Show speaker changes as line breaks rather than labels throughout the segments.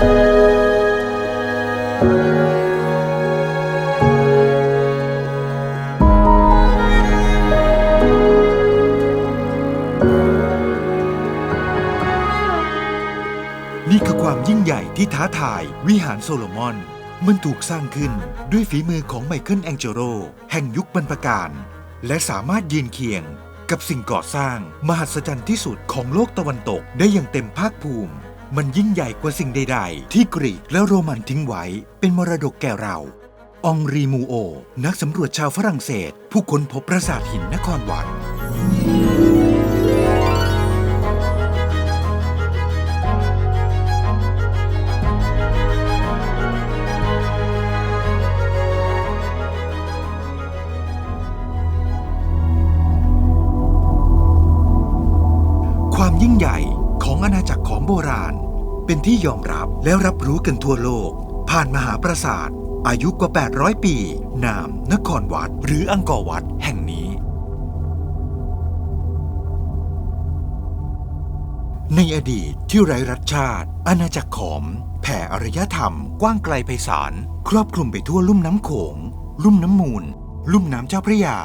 นี่คือความยิ่งใหญ่ที่ท้าทายวิหารโซโลมอน มันถูกสร้างขึ้นด้วยฝีมือของไมเคิลแองเจโรแห่งยุคบรรพการ และสามารถยืนเคียงกับสิ่งก่อสร้าง มหัศจรรย์ที่สุดของโลกตะวันตกได้อย่างเต็มภาคภูมิ มันยิ่งใหญ่กว่าสิ่งใด ๆ ที่กรีกและโรมันทิ้งไว้ เป็นมรดกแก่เรา องรีมูโอ นักสำรวจชาวฝรั่งเศส ผู้ค้นพบปราสาทหินนครวัด ที่ยอมรับและรับรู้กันทั่วโลก ผ่านมหาปราสาท อายุกว่า 800 ปี นาม นครวัด หรืออังกอร์วัดแห่งนี้ ในอดีตที่ไร้รัฐชาติ อาณาจักรขอม แผ่อารยธรรมกว้างไกลไพศาล ครอบคลุมไปทั่วลุ่มน้ำโขง ลุ่มน้ำมูล ลุ่มน้ำเจ้าพระยา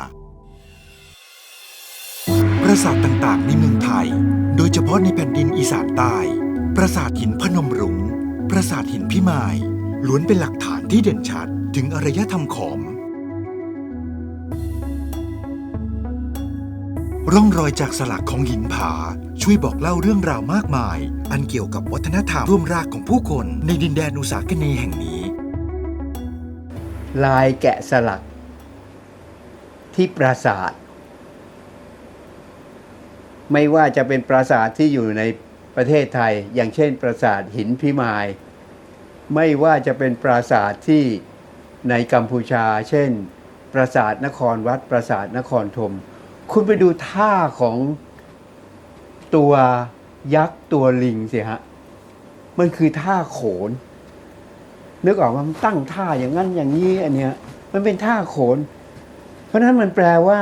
ปราสาทต่างๆ ในเมืองไทย โดยเฉพาะในแผ่นดินอีสานใต้ ปราสาทหินพนมรุง้งปราสาทหินพิมายล้วนเป็นหลักฐานที่เด่นชัดถึงอารยธรรมขอม ร่องรอยจากสลักของหินผา ช่วยบอกเล่าเรื่องราวมากมาย อันเกี่ยวกับวัฒนธรรมร่วมรากของผู้คนในดินแดนอุษาคเนแห่งนี้
ลายแกะสลัก ที่ปราสาท ไม่ว่าจะเป็นปราสาทที่อยู่ใน ประเทศไทย อย่างเช่น ปราสาทหินพิมาย ไม่ว่าจะเป็นปราสาทที่ในกัมพูชา เช่น ปราสาทนครวัด ปราสาทนครธมคุณไปดูท่าของตัวยักษ์ตัวลิงสิฮะ มันคือท่าโขน นึกออกว่ามันตั้งท่าอย่างนั้นอย่างนี้อันเนี้ยมันเป็นท่าโขน เพราะฉะนั้นมันแปลว่า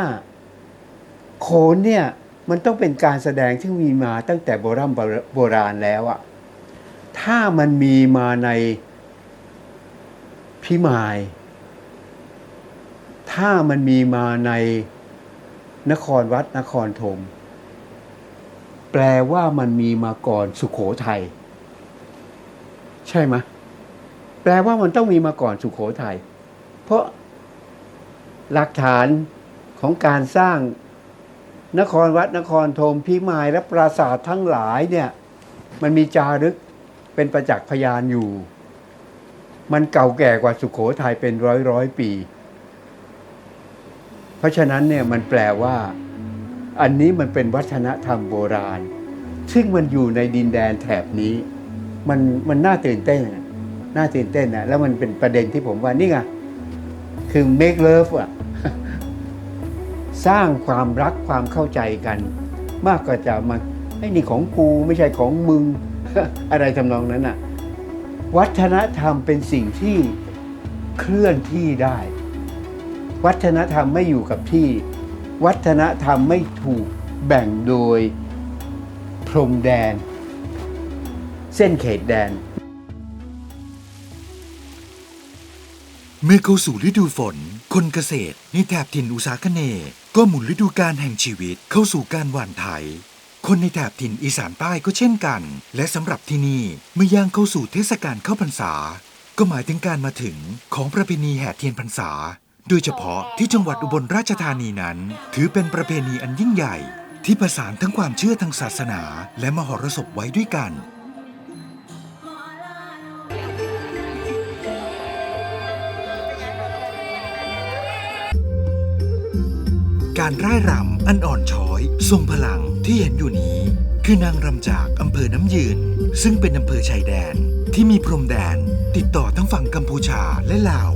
โขนเนี่ย มันต้องเป็นการแสดงที่มีมาตั้งแต่โบราณโบราณแล้วอะถ้ามันมีมาในพิมาย ถ้ามันมีมาในนครวัดนครธมแปลว่ามันมีมาก่อนสุขโขทัยใช่ไหมแปลว่ามันต้องมีมาก่อนสุขโขทัยเพราะหลักฐานของการสร้าง นครวัดนครธมพิมายและปราสาททั้งหลายเนี่ยมันมีจารึกเป็นประจักษ์พยานอยู่ มันเก่าแก่กว่าสุขโขทัยเป็นร้อยร้อยปี เพราะฉะนั้นเนี่ยมันแปลว่า อันนี้มันเป็นวัฒนธรรมโบราณ ซึ่งมันอยู่ในดินแดนแถบนี้ มันมันน่าตื่นเต้นอะน่าตื่นเต้นนะแล้วมันเป็นประเด็นที่ผมว่านี่ไงคือ make love อะ สร้างความรักความเข้าใจกัน มากกว่าจะมาไอ้นี่ของกูไม่ใช่ของมึง อะไรทำนองนั้นอะวัฒนธรรมเป็นสิ่งที่เคลื่อนที่ได้ วัฒนธรรมไม่อยู่กับที่ วัฒนธรรมไม่ถูกแบ่งโดยพรมแดน เส้นเขตแดน
เมื่อเข้าสู่ฤดูฝน คนเกษตรในแถบถิ่นอุษาคเนย ก็หมุนฤดูกาลแห่งชีวิตเข้าสู่การหว่านไถ คนในแถบถิ่นอีสานใต้ก็เช่นกัน และสำหรับที่นี่เมื่อย่างเข้าสู่เทศกาลเข้าพรรษา ก็หมายถึงการมาถึงของประเพณีแห่เทียนพรรษา โดยเฉพาะที่จังหวัดอุบลราชธานีนั้น ถือเป็นประเพณีอันยิ่งใหญ่ ที่ผสานทั้งความเชื่อทางศาสนา และมหรสพไว้ด้วยกัน การร่ายรำอันอ่อนช้อย ทรงพลังที่เห็นอยู่นี้ คือนางรำจากอำเภอน้ำยืน ซึ่งเป็นอำเภอชายแดนที่มีพรมแดนติดต่อทั้งฝั่งกัมพูชาและลาว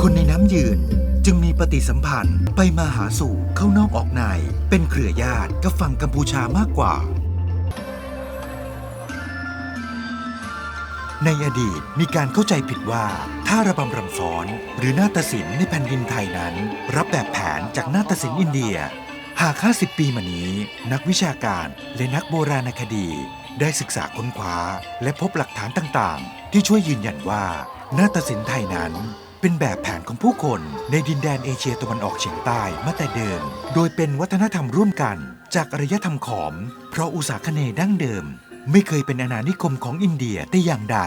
คนในน้ำยืนจึงมีปฏิสัมพันธ์ไปมาหาสู่เข้านอกออกใน เป็นเครือญาติกับฝั่งกัมพูชามากกว่า ในอดีตมีการเข้าใจผิดว่าท่าระบำรำฟ้อน หรือนาฏศิลป์ในแผ่นดินไทยนั้น รับแบบแผนจากนาฏศิลป์อินเดีย หาก 50 ปีมานี้ นักวิชาการและนักโบราณคดี ได้ศึกษาค้นคว้า และพบหลักฐานต่างๆ ที่ช่วยยืนยันว่านาฏศิลป์ไทยนั้น เป็นแบบแผนของผู้คนในดินแดนเอเชียตะวันออกเฉียงใต้มาแต่เดิม โดยเป็นวัฒนธรรมร่วมกัน จากอารยธรรมขอม เพราะอุษาคเนดั้งเดิม ไม่เคยเป็นอาณานิคมของอินเดียแต่อย่างใด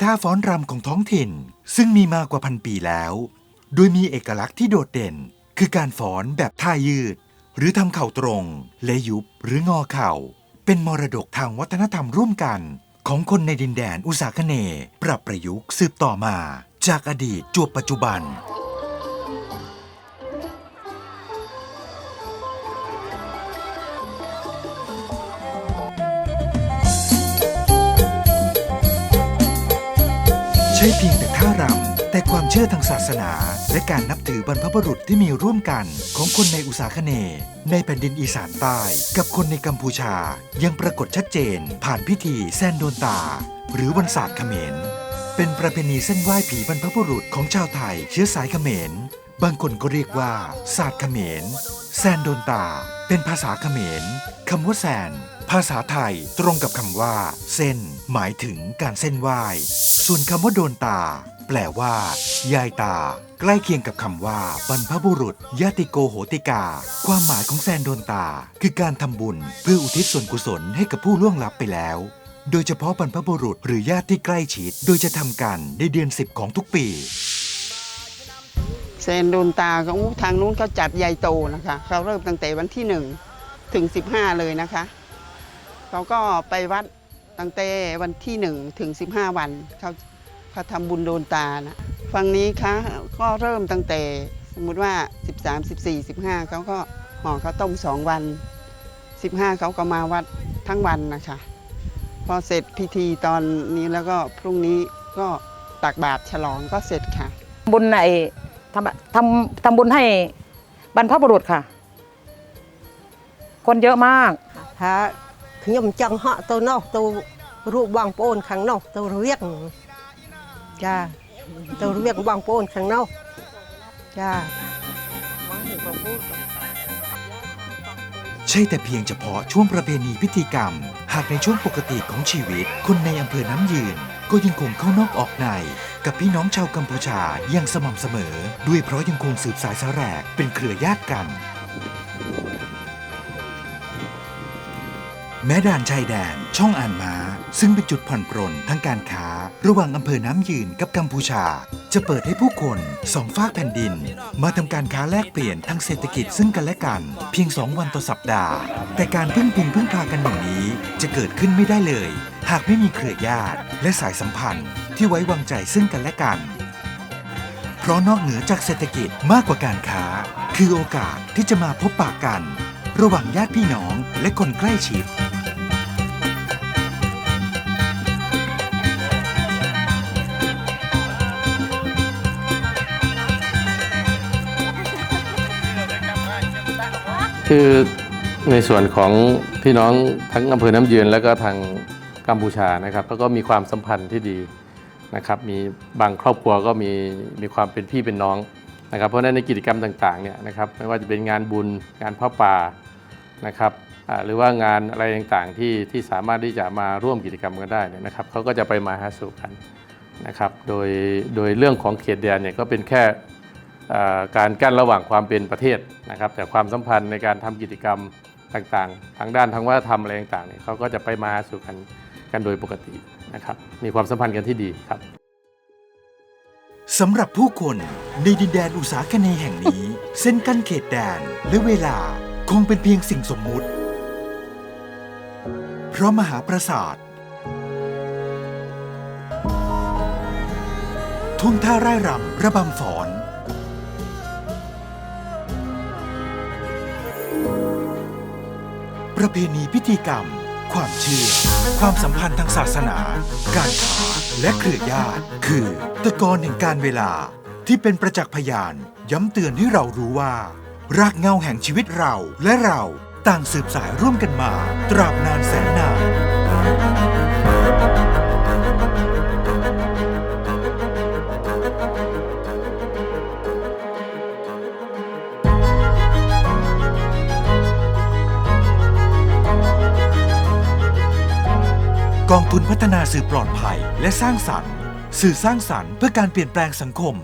ท่าฟ้อนรำของท้องถิ่นซึ่งมีมากกว่าพันปีแล้ว โดยมีเอกลักษณ์ที่โดดเด่น คือการฟ้อนแบบท่ายืด หรือทำเข่าตรง และยุบหรืองอเข่า เป็นมรดกทางวัฒนธรรมร่วมกัน ของคนในดินแดนอุษาคเนย์ปรับประยุกต์สืบต่อมา จากอดีตจวบปัจจุบัน ใช่เพียงแต่ท่ารำแต่ความเชื่อทางศาสนา และการนับถือบรรพบุรุษที่มีร่วมกันของคนในอุษาคเน ในแผ่นดินอีสานใต้ กับคนในกัมพูชายังปรากฏชัดเจน ผ่านพิธีแซนโดนตา หรือวันศาสตร์เขมร เป็นประเพณีเส้นไหว้ผีบรรพบุรุษของชาวไทย เชื้อสายเขมร บางคนก็เรียกว่าศาสตร์เขมร แซนโดนตา เป็นภาษาเขมรคำว่าแซน ภาษาไทยตรงกับคำว่า เส้น หมายถึงการเส้นไหว้ ส่วนคำว่าโดนตา แปลว่า ยายตา ใกล้เคียงกับคำว่า บรรพบุรุษญาติโกโหติกา ความหมายของแซนโดนตา คือการทำบุญเพื่ออุทิศส่วนกุศลให้กับผู้ล่วงลับไปแล้ว โดยเฉพาะบรรพบุรุษหรือญาติที่ใกล้ชิด โดยจะทำกันในเดือน 10 ของทุกปี
เซนโดนตาของทางนู้นเขาจัดใหญ่โตนะคะเขาเริ่มตั้งแต่วันที่หนึ่งถึง 15 เลยนะคะเขาก็ไปวัดตั้งแต่วันที่หนึ่งถึง 15 วันเขาเขาทำบุญโดนตานะฝั่งนี้คะก็เริ่มตั้งแต่สมมติว่า 13 14 15เขาก็ห่อข้าวต้มสองวัน 15เขาก็มาวัดทั้งวันนะคะ พอเสร็จพิธีตอนนี้แล้วก็พรุ่งนี้ก็ตักบาตรฉลองก็เสร็จค่ะ
บุญไอ้ทำทำทำบุญให้บรรพบุรุษค่ะ คนเยอะมาก
ថាខ្ញុំចង់ហក់ទៅនោះទៅរួបបងប្អូនខាងនោះទៅរៀងចាទៅរៀងបងប្អូនខាងនោះចា
ใช่แต่เพียงเฉพาะช่วงประเพณีพิธีกรรม หากในช่วงปกติของชีวิต คนในอำเภอน้ำยืน ก็ยังคงเข้านอกออกใน กับพี่น้องชาวกัมพูชาอย่างสม่ำเสมอ ด้วยเพราะยังคงสืบสายสาแรกเป็นเครือญาติกัน แม้ด่านชายแดน ช่องอ่านม้า ซึ่งเป็นจุดผ่อนปรนทั้งการค้า ระหว่างอำเภอน้ำยืนกับกัมพูชา จะเปิดให้ผู้คนสองฝากแผ่นดิน มาทำการค้าแลกเปลี่ยนทางเศรษฐกิจซึ่งกันและกัน เพียงสองวันต่อสัปดาห์ แต่การพึ่งพิงพึ่งพากันอย่างนี้ จะเกิดขึ้นไม่ได้เลย หากไม่มีเครือญาติ และสายสัมพันธ์ ที่ไว้วางใจซึ่งกันและกัน เพราะนอกเหนือจากเศรษฐกิจมากกว่าการค้า คือโอกาสที่จะมาพบปะกัน ระหว่างญาติพี่น้องและคนใกล้ชิด
คือในส่วนของพี่น้องทั้งอำเภอน้ำยืนแล้วก็ทางกัมพูชานะครับก็มีความสัมพันธ์ที่ดีนะครับ มีบางครอบครัวก็มีมีความเป็นพี่เป็นน้องนะครับ เพราะฉะนั้นในกิจกรรมต่างๆเนี่ยนะครับไม่ว่าจะเป็นงานบุญงานพ่อป่านะครับหรือว่างานอะไรต่างๆที่ที่สามารถที่จะมาร่วมกิจกรรมกันได้นนะครับเขาก็จะไปมาหาสู่กันนะครับ โดยโดยเรื่องของเขตแดนเนี่ยก็เป็นแค่ การกั้นระหว่างความเป็นประเทศนะครับ แต่ความสัมพันธ์ในการทำกิจกรรมต่างๆ ทางด้านทางวัฒนธรรมอะไรต่างๆเนี่ยเขาก็จะไปมาสู่กันกันโดยปกตินะครับมีความสัมพันธ์กันที่ดีครับ
สำหรับผู้คนในดินแดนอุตสาคเนแห่งนี้ เส้นกั้นเขตแดนและเวลาคงเป็นเพียงสิ่งสมมุติ เพราะมหาปราสาททุ่งท่าไร่รำระบำฝอน ประเพณีพิธีกรรม ความเชื่อ ความสัมพันธ์ทางศาสนา การค้าและเครือญาติ คือตะกอนแห่งการเวลาที่เป็นประจักษ์พยาน ย้ำเตือนให้เรารู้ว่า รากเหง้าแห่งชีวิตเราและเราต่างสืบสายร่วมกันมา ตราบนานแสนนาน คุณพัฒนาสื่อปลอดภัยและสร้างสรรค์ สื่อสร้างสรรค์เพื่อการเปลี่ยนแปลงสังคม